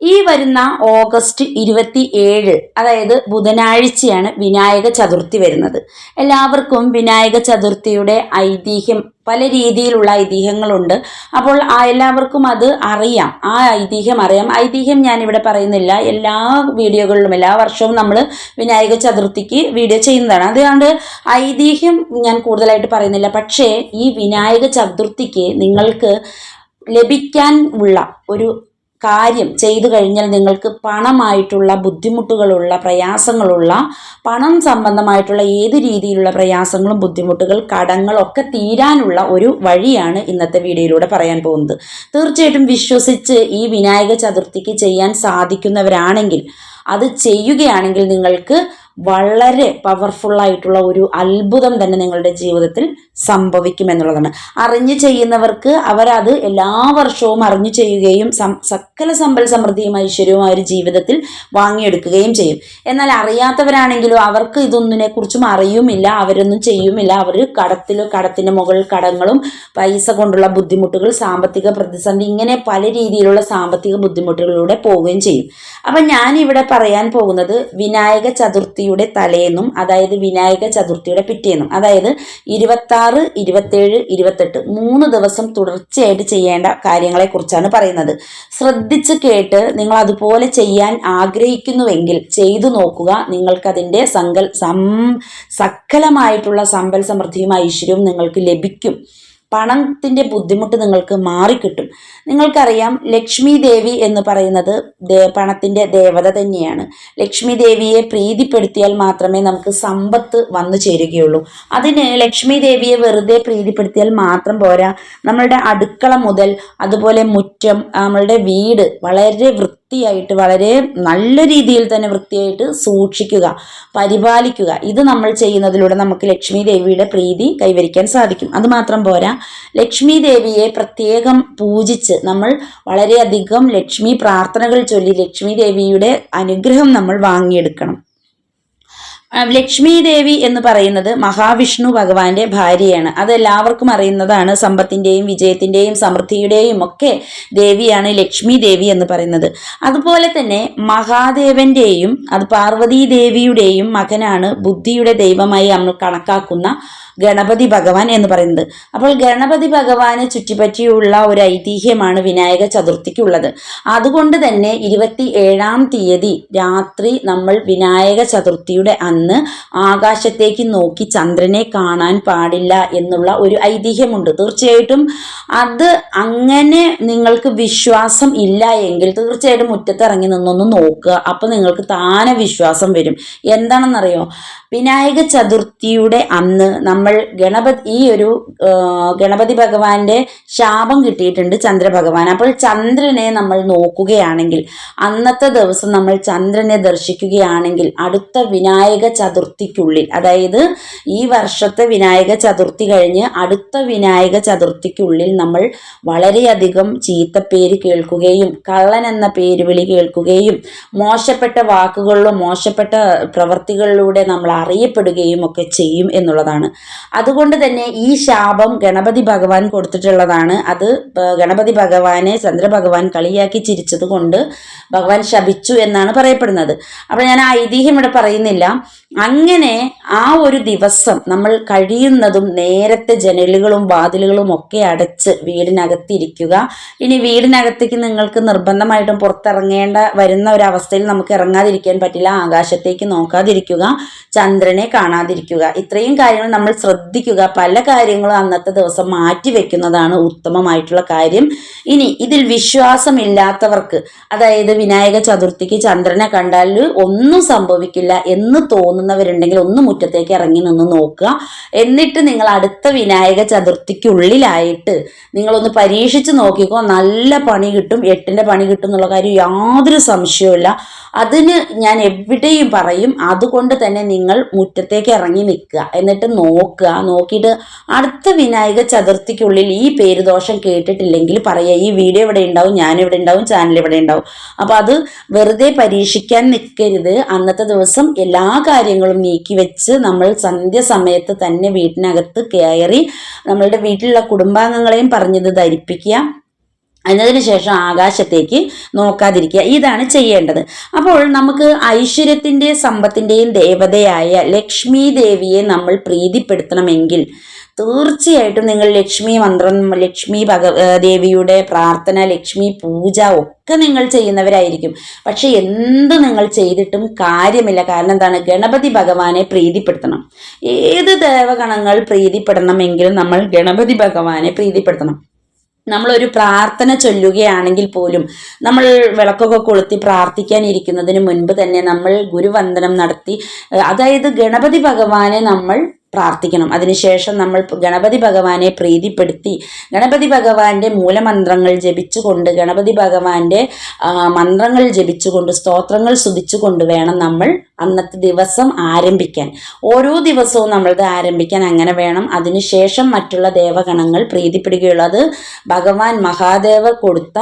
ഈ വരുന്ന ഓഗസ്റ്റ് ഇരുപത്തി ഏഴ് അതായത് ബുധനാഴ്ചയാണ് വിനായക ചതുർത്ഥി വരുന്നത്. എല്ലാവർക്കും വിനായക ചതുർത്ഥിയുടെ ഐതിഹ്യം പല രീതിയിലുള്ള ഐതിഹ്യങ്ങളുണ്ട്. അപ്പോൾ ആ എല്ലാവർക്കും അത് അറിയാം. ആ ഐതിഹ്യം അറിയാം. ഐതിഹ്യം ഞാൻ ഇവിടെ പറയുന്നില്ല. എല്ലാ വീഡിയോകളിലും എല്ലാ വർഷവും നമ്മൾ വിനായക ചതുർത്ഥിക്ക് വീഡിയോ ചെയ്യുന്നതാണ്. അതുകൊണ്ട് ഐതിഹ്യം ഞാൻ കൂടുതലായിട്ട് പറയുന്നില്ല. പക്ഷേ ഈ വിനായക ചതുർത്ഥിക്ക് നിങ്ങൾക്ക് ലഭിക്കാൻ ഉള്ള ഒരു കാര്യം ചെയ്തു കഴിഞ്ഞാൽ നിങ്ങൾക്ക് പണമായിട്ടുള്ള ബുദ്ധിമുട്ടുകളുള്ള പ്രയാസങ്ങളുള്ള പണം സംബന്ധമായിട്ടുള്ള ഏത് രീതിയിലുള്ള പ്രയാസങ്ങളും ബുദ്ധിമുട്ടുകൾ കടങ്ങളൊക്കെ തീരാനുള്ള ഒരു വഴിയാണ് ഇന്നത്തെ വീഡിയോയിലൂടെ പറയാൻ പോകുന്നത്. തീർച്ചയായിട്ടും വിശ്വസിച്ച് ഈ വിനായക ചതുർത്ഥിക്ക് ചെയ്യാൻ സാധിക്കുന്നവരാണെങ്കിൽ അത് ചെയ്യുകയാണെങ്കിൽ നിങ്ങൾക്ക് വളരെ പവർഫുള്ളായിട്ടുള്ള ഒരു അത്ഭുതം തന്നെ നിങ്ങളുടെ ജീവിതത്തിൽ സംഭവിക്കും എന്നുള്ളതാണ്. അറിഞ്ഞു ചെയ്യുന്നവർക്ക് അവരത് എല്ലാ വർഷവും അറിഞ്ഞു ചെയ്യുകയും സകല സമ്പൽ സമൃദ്ധിയും ഐശ്വര്യവും അവർ ജീവിതത്തിൽ വാങ്ങിയെടുക്കുകയും ചെയ്യും. എന്നാൽ അറിയാത്തവരാണെങ്കിലും അവർക്ക് ഇതൊന്നിനെ കുറിച്ചും അറിയുമില്ല അവരൊന്നും ചെയ്യുമില്ല. അവർ കടത്തിൽ കടത്തിന്റെ മുകളിൽ കടങ്ങളും പൈസ കൊണ്ടുള്ള ബുദ്ധിമുട്ടുകൾ സാമ്പത്തിക പ്രതിസന്ധി ഇങ്ങനെ പല രീതിയിലുള്ള സാമ്പത്തിക ബുദ്ധിമുട്ടുകളിലൂടെ പോവുകയും ചെയ്യും. അപ്പം ഞാനിവിടെ പറയാൻ പോകുന്നത് വിനായക ചതുർത്ഥിയുടെ തലേന്നും അതായത് വിനായക ചതുർത്ഥിയുടെ പിറ്റേന്നും. അതായത് ഇരുപത്താറ് ഇരുപത്തേഴ് ഇരുപത്തെട്ട് മൂന്ന് ദിവസം തുടർച്ചയായിട്ട് ചെയ്യേണ്ട കാര്യങ്ങളെക്കുറിച്ചാണ് പറയുന്നത്. ശ്രദ്ധിച്ച് കേട്ട് നിങ്ങൾ അതുപോലെ ചെയ്യാൻ ആഗ്രഹിക്കുന്നുവെങ്കിൽ ചെയ്തു നോക്കുക. നിങ്ങൾക്കതിന്റെ സങ്കൽ സം സകലമായിട്ടുള്ള സമ്പൽ സമൃദ്ധിയും ഐശ്വര്യവും നിങ്ങൾക്ക് ലഭിക്കും. പണത്തിന്റെ ബുദ്ധിമുട്ട് നിങ്ങൾക്ക് മാറിക്കിട്ടും. നിങ്ങൾക്കറിയാം ലക്ഷ്മി ദേവി എന്ന് പറയുന്നത് ദേ പണത്തിന്റെ ദേവത തന്നെയാണ്. ലക്ഷ്മി ദേവിയെ പ്രീതിപ്പെടുത്തിയാൽ മാത്രമേ നമുക്ക് സമ്പത്ത് വന്നു ചേരുകയുള്ളൂ. അതിന് ലക്ഷ്മി ദേവിയെ വെറുതെ പ്രീതിപ്പെടുത്തിയാൽ മാത്രം പോരാ. നമ്മളുടെ അടുക്കള മുതൽ അതുപോലെ മുറ്റം നമ്മളുടെ വീട് വളരെ വൃത്തിയായിട്ട് വളരെ നല്ല രീതിയിൽ തന്നെ വൃത്തിയായിട്ട് സൂക്ഷിക്കുക പരിപാലിക്കുക. ഇത് നമ്മൾ ചെയ്യുന്നതിലൂടെ നമുക്ക് ലക്ഷ്മി ദേവിയുടെ പ്രീതി കൈവരിക്കാൻ സാധിക്കും. അതുമാത്രം പോരാ. ലക്ഷ്മി ദേവിയെ പ്രത്യേകം പൂജിച്ച് നമ്മൾ വളരെയധികം ലക്ഷ്മി പ്രാർത്ഥനകൾ ചൊല്ലി ലക്ഷ്മി ദേവിയുടെ അനുഗ്രഹം നമ്മൾ വാങ്ങിയെടുക്കണം. ലക്ഷ്മി ദേവി എന്ന് പറയുന്നത് മഹാവിഷ്ണു ഭഗവാന്റെ ഭാര്യയാണ്. അത് എല്ലാവർക്കും അറിയുന്നതാണ്. സമ്പത്തിന്റെയും വിജയത്തിന്റെയും സമൃദ്ധിയുടെയും ഒക്കെ ദേവിയാണ് ലക്ഷ്മി ദേവി എന്ന് പറയുന്നത്. അതുപോലെ തന്നെ മഹാദേവന്റെയും അത് പാർവതീ ദേവിയുടെയും മകനാണ് ബുദ്ധിയുടെ ദൈവമായി നമ്മൾ കണക്കാക്കുന്ന ഗണപതി ഭഗവാൻ എന്ന് പറയുന്നത്. അപ്പോൾ ഗണപതി ഭഗവാനെ ചുറ്റിപ്പറ്റിയുള്ള ഒരു ഐതിഹ്യമാണ് വിനായക ചതുർത്ഥിക്കുള്ളത്. അതുകൊണ്ട് തന്നെ ഇരുപത്തി ഏഴാം തീയതി രാത്രി നമ്മൾ വിനായക ചതുർത്ഥിയുടെ അന്ന് ആകാശത്തേക്ക് നോക്കി ചന്ദ്രനെ കാണാൻ പാടില്ല എന്നുള്ള ഒരു ഐതിഹ്യമുണ്ട്. തീർച്ചയായിട്ടും അത് അങ്ങനെ നിങ്ങൾക്ക് വിശ്വാസം ഇല്ല എങ്കിൽ തീർച്ചയായിട്ടും മുറ്റത്ത് ഇറങ്ങി നിന്നൊന്ന് നോക്കുക. അപ്പോൾ നിങ്ങൾക്ക് താനെ വിശ്വാസം വരും. എന്താണെന്നറിയോ? വിനായക ചതുർത്ഥിയുടെ അന്ന് നമ്മൾ ഗണപതി ഈ ഒരു ഗണപതി ഭഗവാന്റെ ശാപം കിട്ടിയിട്ടുണ്ട് ചന്ദ്രഭഗവാൻ. അപ്പോൾ ചന്ദ്രനെ നമ്മൾ നോക്കുകയാണെങ്കിൽ അന്നത്തെ ദിവസം നമ്മൾ ചന്ദ്രനെ ദർശിക്കുകയാണെങ്കിൽ അടുത്ത വിനായക ചതുർത്ഥിക്കുള്ളിൽ അതായത് ഈ വർഷത്തെ വിനായക ചതുർത്ഥി കഴിഞ്ഞ് അടുത്ത വിനായക ചതുർത്ഥിക്കുള്ളിൽ നമ്മൾ വളരെയധികം ചീത്തപ്പേര് കേൾക്കുകയും കള്ളൻ എന്ന പേര് വിളി കേൾക്കുകയും മോശപ്പെട്ട വാക്കുകളിലും മോശപ്പെട്ട പ്രവൃത്തികളിലൂടെ നമ്മൾ അറിയപ്പെടുകയും ഒക്കെ ചെയ്യും എന്നുള്ളതാണ്. അതുകൊണ്ട് തന്നെ ഈ ശാപം ഗണപതി ഭഗവാൻ കൊടുത്തിട്ടുള്ളതാണ്. അത് ഗണപതി ഭഗവാനെ ചന്ദ്രഭഗവാൻ കളിയാക്കി ചിരിച്ചത് കൊണ്ട് ഭഗവാൻ ശപിച്ചു എന്നാണ് പറയപ്പെടുന്നത്. അപ്പോൾ ഞാൻ ആ ഐതിഹ്യം ഇവിടെ പറയുന്നില്ല. അങ്ങനെ ആ ഒരു ദിവസം നമ്മൾ കഴിയുന്നതും നേരത്തെ ജനലുകളും വാതിലുകളും ഒക്കെ അടച്ച് വീടിനകത്തിരിക്കുക. ഇനി വീടിനകത്തേക്ക് നിങ്ങൾക്ക് നിർബന്ധമായിട്ടും പുറത്തിറങ്ങേണ്ട വരുന്ന ഒരു അവസ്ഥയിൽ നമുക്ക് ഇറങ്ങാതിരിക്കാൻ പറ്റില്ല. ആകാശത്തേക്ക് നോക്കാതിരിക്കുക. ചന്ദ്രനെ കാണാതിരിക്കുക. ഇത്രയും കാര്യങ്ങൾ നമ്മൾ ശ്രദ്ധിക്കുക. പല കാര്യങ്ങളും അന്നത്തെ ദിവസം മാറ്റി വെക്കുന്നതാണ് ഉത്തമമായിട്ടുള്ള കാര്യം. ഇനി ഇതിൽ വിശ്വാസമില്ലാത്തവർക്ക് അതായത് വിനായക ചതുർത്ഥിക്ക് ചന്ദ്രനെ കണ്ടാൽ ഒന്നും സംഭവിക്കില്ല എന്ന് തോന്നുന്നവരുണ്ടെങ്കിൽ ഒന്ന് മുറ്റത്തേക്ക് ഇറങ്ങി നിന്ന് നോക്കുക. എന്നിട്ട് നിങ്ങൾ അടുത്ത വിനായക ചതുർത്ഥിക്കുള്ളിലായിട്ട് നിങ്ങളൊന്ന് പരീക്ഷിച്ച് നോക്കിക്കോ. നല്ല പണി കിട്ടും എട്ടിന്റെ പണി കിട്ടും എന്നുള്ള കാര്യം യാതൊരു സംശയവുമില്ല അതിന് ഞാൻ എവിടെയും പറയും അതുകൊണ്ട് തന്നെ നിങ്ങൾ മുറ്റത്തേക്ക് ഇറങ്ങി നിൽക്കുക. എന്നിട്ട് നോക്കുക. നോക്കിയിട്ട് അടുത്ത വിനായക ചതുർത്ഥിക്കുള്ളിൽ ഈ പേര് ദോഷം കേട്ടിട്ടില്ലെങ്കിൽ പറയുക ഈ വീഡിയോ ഇവിടെ ഉണ്ടാവും ഞാൻ ഇവിടെ ഉണ്ടാവും ചാനൽ ഇവിടെ ഉണ്ടാവും. അപ്പോൾ അത് വെറുതെ പരീക്ഷിക്കാൻ നിൽക്കരുത്. അന്നത്തെ ദിവസം എല്ലാ കാര്യങ്ങളും നീക്കി വെച്ച് നമ്മൾ സന്ധ്യസമയത്ത് തന്നെ വീട്ടിനകത്ത് കയറി നമ്മളുടെ വീട്ടിലുള്ള കുടുംബാംഗങ്ങളെയും പറഞ്ഞത് ധരിപ്പിക്കുക. എന്നതിന് ശേഷം ആകാശത്തേക്ക് നോക്കാതിരിക്കുക. ഇതാണ് ചെയ്യേണ്ടത്. അപ്പോൾ നമുക്ക് ഐശ്വര്യത്തിന്റെ സമ്പത്തിന്റെയും ദേവതയായ ലക്ഷ്മി ദേവിയെ നമ്മൾ പ്രീതിപ്പെടുത്തണമെങ്കിൽ തീർച്ചയായിട്ടും നിങ്ങൾ ലക്ഷ്മി മന്ത്രം ലക്ഷ്മി ഭഗ ദേവിയുടെ പ്രാർത്ഥന ലക്ഷ്മി പൂജ ഒക്കെ നിങ്ങൾ ചെയ്യുന്നവരായിരിക്കും. പക്ഷെ എന്ത് നിങ്ങൾ ചെയ്തിട്ടും കാര്യമില്ല. കാരണം എന്താണ്? ഗണപതി ഭഗവാനെ പ്രീതിപ്പെടുത്തണം. ഏത് ദേവഗണങ്ങൾ പ്രീതിപ്പെടണമെങ്കിലും നമ്മൾ ഗണപതി ഭഗവാനെ പ്രീതിപ്പെടുത്തണം. നമ്മളൊരു പ്രാർത്ഥന ചൊല്ലുകയാണെങ്കിൽ പോലും നമ്മൾ വിളക്കൊക്കെ കൊളുത്തി പ്രാർത്ഥിക്കാനിരിക്കുന്നതിന് മുൻപ് തന്നെ നമ്മൾ ഗുരുവന്ദനം നടത്തി അതായത് ഗണപതി ഭഗവാനെ നമ്മൾ പ്രാർത്ഥിക്കണം. അതിനുശേഷം നമ്മൾ ഗണപതി ഭഗവാനെ പ്രീതിപ്പെടുത്തി ഗണപതി ഭഗവാന്റെ മൂലമന്ത്രങ്ങൾ ജപിച്ചുകൊണ്ട് ഗണപതി ഭഗവാന്റെ മന്ത്രങ്ങൾ ജപിച്ചുകൊണ്ട് സ്തോത്രങ്ങൾ സ്തുതിച്ചുകൊണ്ട് വേണം നമ്മൾ അന്നത്തെ ദിവസം ആരംഭിക്കാൻ. ഓരോ ദിവസവും നമ്മളത് ആരംഭിക്കാൻ അങ്ങനെ വേണം. അതിനുശേഷം മറ്റുള്ള ദേവഗണങ്ങൾ പ്രീതിപ്പെടുകയുള്ളൂ. അത് ഭഗവാൻ മഹാദേവ കൊടുത്ത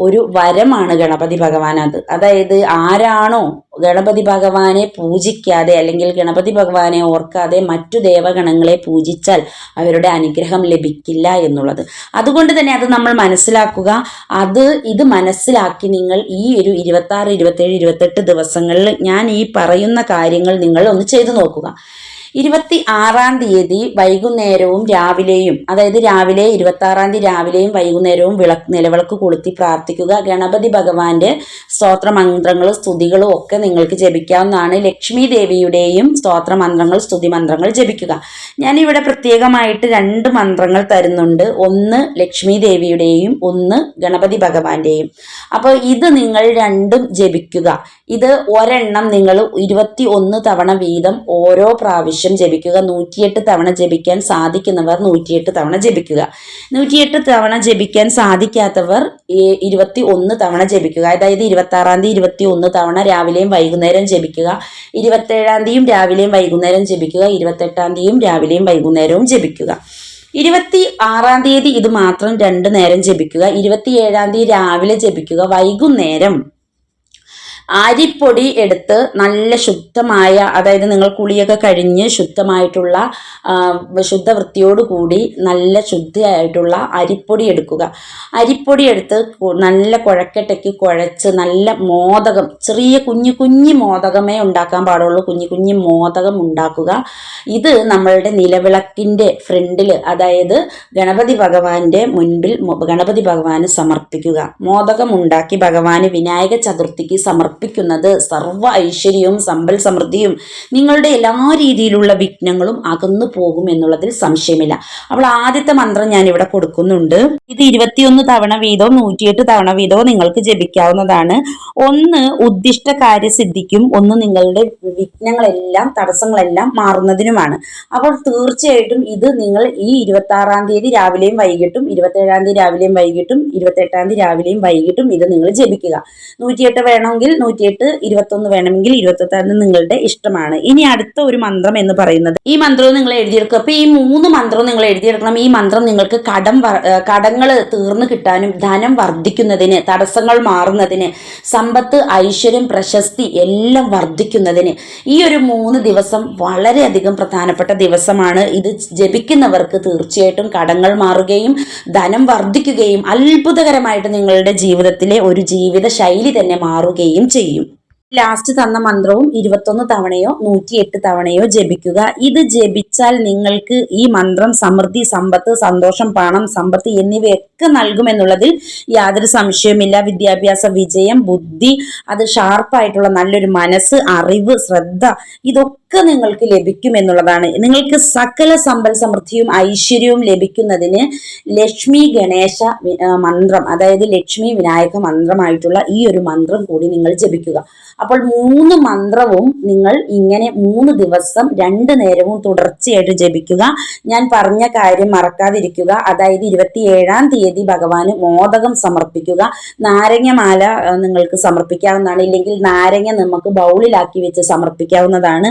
ഒരു വരമാണ് ഗണപതി ഭഗവാൻ അത്. അതായത് ആരാണോ ഗണപതി ഭഗവാനെ പൂജിക്കാതെ അല്ലെങ്കിൽ ഗണപതി ഭഗവാനെ ഓർക്കാതെ മറ്റു ദേവഗണങ്ങളെ പൂജിച്ചാൽ അവരുടെ അനുഗ്രഹം ലഭിക്കില്ല എന്നുള്ളത്. അതുകൊണ്ട് തന്നെ അത് നമ്മൾ മനസ്സിലാക്കുക. അത് ഇത് മനസ്സിലാക്കി നിങ്ങൾ ഈ ഒരു ഇരുപത്തി ആറ് ഇരുപത്തേഴ് ഇരുപത്തെട്ട് ദിവസങ്ങളിൽ ഞാൻ ഈ പറയുന്ന കാര്യങ്ങൾ നിങ്ങൾ ഒന്ന് ചെയ്തു നോക്കുക. ഇരുപത്തി ആറാം തീയതി വൈകുന്നേരവും രാവിലെയും അതായത് രാവിലെ ഇരുപത്തി ആറാം തീയതി രാവിലെയും വൈകുന്നേരവും വിളക്ക് നിലവിളക്ക് കൊളുത്തി പ്രാർത്ഥിക്കുക. ഗണപതി ഭഗവാന്റെ സ്തോത്ര സ്തോത്രമന്ത്രങ്ങളും സ്തുതികളും ഒക്കെ നിങ്ങൾക്ക് ജപിക്കാവുന്നതാണ്. ലക്ഷ്മി ദേവിയുടെയും സ്തോത്രമന്ത്രങ്ങൾ സ്തുതി മന്ത്രങ്ങൾ ജപിക്കുക. ഞാനിവിടെ പ്രത്യേകമായിട്ട് രണ്ട് മന്ത്രങ്ങൾ തരുന്നുണ്ട്. ഒന്ന് ലക്ഷ്മി ദേവിയുടെയും ഒന്ന് ഗണപതി ഭഗവാന്റെയും. അപ്പോൾ ഇത് നിങ്ങൾ രണ്ടും ജപിക്കുക. ഇത് ഒരെണ്ണം നിങ്ങൾ ഇരുപത്തി ഒന്ന് തവണ വീതം ഓരോ പ്രാവശ്യം ജപിക്കുക. നൂറ്റിയെട്ട് തവണ ജപിക്കാൻ സാധിക്കുന്നവർ നൂറ്റിയെട്ട് തവണ ജപിക്കുക. നൂറ്റിയെട്ട് തവണ ജപിക്കാൻ സാധിക്കാത്തവർ ഇരുപത്തി ഒന്ന് തവണ ജപിക്കുക. അതായത് ഇരുപത്തി ആറാം തീയതി ഇരുപത്തി ഒന്ന് തവണ രാവിലെയും വൈകുന്നേരം ജപിക്കുക. ഇരുപത്തേഴാം തീയതിയും രാവിലെയും വൈകുന്നേരം ജപിക്കുക. ഇരുപത്തെട്ടാം തീയതിയും രാവിലെയും വൈകുന്നേരവും ജപിക്കുക. ഇരുപത്തി ആറാം തീയതി ഇത് മാത്രം രണ്ട് നേരം ജപിക്കുക. ഇരുപത്തി ഏഴാം തീയതി രാവിലെ ജപിക്കുക. വൈകുന്നേരം അരിപ്പൊടി എടുത്ത് നല്ല ശുദ്ധമായ അതായത് നിങ്ങൾ കുളിയൊക്കെ കഴിഞ്ഞ് ശുദ്ധമായിട്ടുള്ള ശുദ്ധവൃത്തിയോട് കൂടി നല്ല ശുദ്ധിയായിട്ടുള്ള അരിപ്പൊടി എടുക്കുക. അരിപ്പൊടി എടുത്ത് നല്ല കുഴക്കട്ടയ്ക്ക് കുഴച്ച് നല്ല മോദകം ചെറിയ കുഞ്ഞു കുഞ്ഞു മോദകമേ ഉണ്ടാക്കാൻ പാടുള്ളൂ. കുഞ്ഞു കുഞ്ഞു മോദകം ഉണ്ടാക്കുക. ഇത് നമ്മളുടെ നിലവിളക്കിന്റെ ഫ്രണ്ടിൽ അതായത് ഗണപതി ഭഗവാന്റെ മുൻപിൽ ഗണപതി ഭഗവാന് സമർപ്പിക്കുക. മോദകം ഉണ്ടാക്കി ഭഗവാന് വിനായക ചതുർത്ഥിക്ക് സമർപ്പിക്കുക സമർപ്പിക്കുന്നത് സർവ ഐശ്വര്യവും സമ്പൽ സമൃദ്ധിയും നിങ്ങളുടെ എല്ലാ രീതിയിലുള്ള വിഘ്നങ്ങളും അകന്നു പോകും എന്നുള്ളതിൽ സംശയമില്ല. അപ്പോൾ ആദ്യത്തെ മന്ത്രം ഞാൻ ഇവിടെ കൊടുക്കുന്നുണ്ട്. ഇത് ഇരുപത്തിയൊന്ന് തവണ വീതവും നൂറ്റിയെട്ട് തവണ വീതവും നിങ്ങൾക്ക് ജപിക്കാവുന്നതാണ്. ഒന്ന് ഉദ്ദിഷ്ട കാര്യസിദ്ധിക്കും. ഒന്ന് നിങ്ങളുടെ വിഘ്നങ്ങളെല്ലാം തടസ്സങ്ങളെല്ലാം മാറുന്നതിനുമാണ്. അപ്പോൾ തീർച്ചയായിട്ടും ഇത് നിങ്ങൾ ഈ ഇരുപത്തി ആറാം തീയതി രാവിലെയും വൈകിട്ടും ഇരുപത്തേഴാം തീയതി രാവിലെയും വൈകിട്ടും ഇരുപത്തെട്ടാം തീയതി രാവിലെയും വൈകിട്ടും ഇത് നിങ്ങൾ ജപിക്കുക. നൂറ്റിയെട്ട് വേണമെങ്കിൽ നൂറ്റിയെട്ട് ഇരുപത്തൊന്ന് വേണമെങ്കിൽ ഇരുപത്തൊന്ന് നിങ്ങളുടെ ഇഷ്ടമാണ്. ഇനി അടുത്ത ഒരു മന്ത്രം എന്ന് പറയുന്നത് ഈ മന്ത്രവും നിങ്ങൾ എഴുതിയെടുക്കുക. അപ്പൊ ഈ മൂന്ന് മന്ത്രവും നിങ്ങൾ എഴുതിയെടുക്കണം. ഈ മന്ത്രം നിങ്ങൾക്ക് കടം കടങ്ങൾ തീർന്നു കിട്ടാനും ധനം വർദ്ധിക്കുന്നതിന് തടസ്സങ്ങൾ മാറുന്നതിന് സമ്പത്ത് ഐശ്വര്യം പ്രശസ്തി എല്ലാം വർദ്ധിക്കുന്നതിന് ഈ ഒരു മൂന്ന് ദിവസം വളരെയധികം പ്രധാനപ്പെട്ട ദിവസമാണ്. ഇത് ജപിക്കുന്നവർക്ക് തീർച്ചയായിട്ടും കടങ്ങൾ മാറുകയും ധനം വർദ്ധിക്കുകയും അത്ഭുതകരമായിട്ട് നിങ്ങളുടെ ജീവിതത്തിലെ ഒരു ജീവിത ശൈലി തന്നെ മാറുകയും ചെയ്യും. ലാസ്റ്റ് തന്ന മന്ത്രവും ഇരുപത്തൊന്ന് തവണയോ നൂറ്റിയെട്ട് തവണയോ ജപിക്കുക. ഇത് ജപിച്ചാൽ നിങ്ങൾക്ക് ഈ മന്ത്രം സമൃദ്ധി സമ്പത്ത് സന്തോഷം പണം സമ്പത്ത് എന്നിവയൊക്കെ നൽകുമെന്നുള്ളതിൽ യാതൊരു സംശയവുമില്ല. വിദ്യാഭ്യാസ വിജയം ബുദ്ധി അത് ഷാർപ്പായിട്ടുള്ള നല്ലൊരു മനസ്സ് അറിവ് ശ്രദ്ധ ഇതൊക്കെ നിങ്ങൾക്ക് ലഭിക്കും എന്നുള്ളതാണ്. നിങ്ങൾക്ക് സകല സമ്പൽ സമൃദ്ധിയും ഐശ്വര്യവും ലഭിക്കുന്നതിന് ലക്ഷ്മി ഗണേശ മന്ത്രം അതായത് ലക്ഷ്മി വിനായക മന്ത്രമായിട്ടുള്ള ഈ ഒരു മന്ത്രം കൂടി നിങ്ങൾ ജപിക്കുക. അപ്പോൾ മൂന്ന് മന്ത്രവും നിങ്ങൾ ഇങ്ങനെ മൂന്ന് ദിവസം രണ്ട് നേരവും തുടർച്ചയായിട്ട് ജപിക്കുക. ഞാൻ പറഞ്ഞ കാര്യം മറക്കാതിരിക്കുക. അതായത് ഇരുപത്തിയേഴാം തീയതി ഭഗവാന് മോദകം സമർപ്പിക്കുക. നാരങ്ങമാല നിങ്ങൾക്ക് സമർപ്പിക്കാവുന്നതാണ്. ഇല്ലെങ്കിൽ നാരങ്ങ നമുക്ക് ബൗളിലാക്കി വെച്ച് സമർപ്പിക്കാവുന്നതാണ്.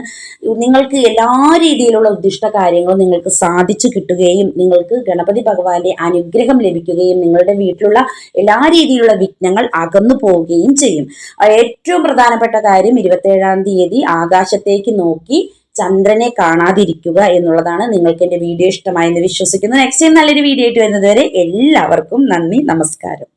നിങ്ങൾക്ക് എല്ലാ രീതിയിലുള്ള ഉദ്ദിഷ്ട കാര്യങ്ങളും നിങ്ങൾക്ക് സാധിച്ചു കിട്ടുകയും നിങ്ങൾക്ക് ഗണപതി ഭഗവാന്റെ അനുഗ്രഹം ലഭിക്കുകയും നിങ്ങളുടെ വീട്ടിലുള്ള എല്ലാ രീതിയിലുള്ള വിഘ്നങ്ങൾ അകന്നു പോവുകയും ചെയ്യും. ഏറ്റവും പ്രധാനപ്പെട്ട കാര്യം ഇരുപത്തേഴാം തീയതി ആകാശത്തേക്ക് നോക്കി ചന്ദ്രനെ കാണാതിരിക്കുക എന്നുള്ളതാണ് നിങ്ങൾക്ക് എന്റെ വീഡിയോ ഇഷ്ടമായെന്ന് വിശ്വസിക്കുന്നു. നെക്സ്റ്റ് ടൈം നല്ലൊരു വീഡിയോ ആയിട്ട് വരുന്നത് വരെ എല്ലാവർക്കും നന്ദി നമസ്കാരം.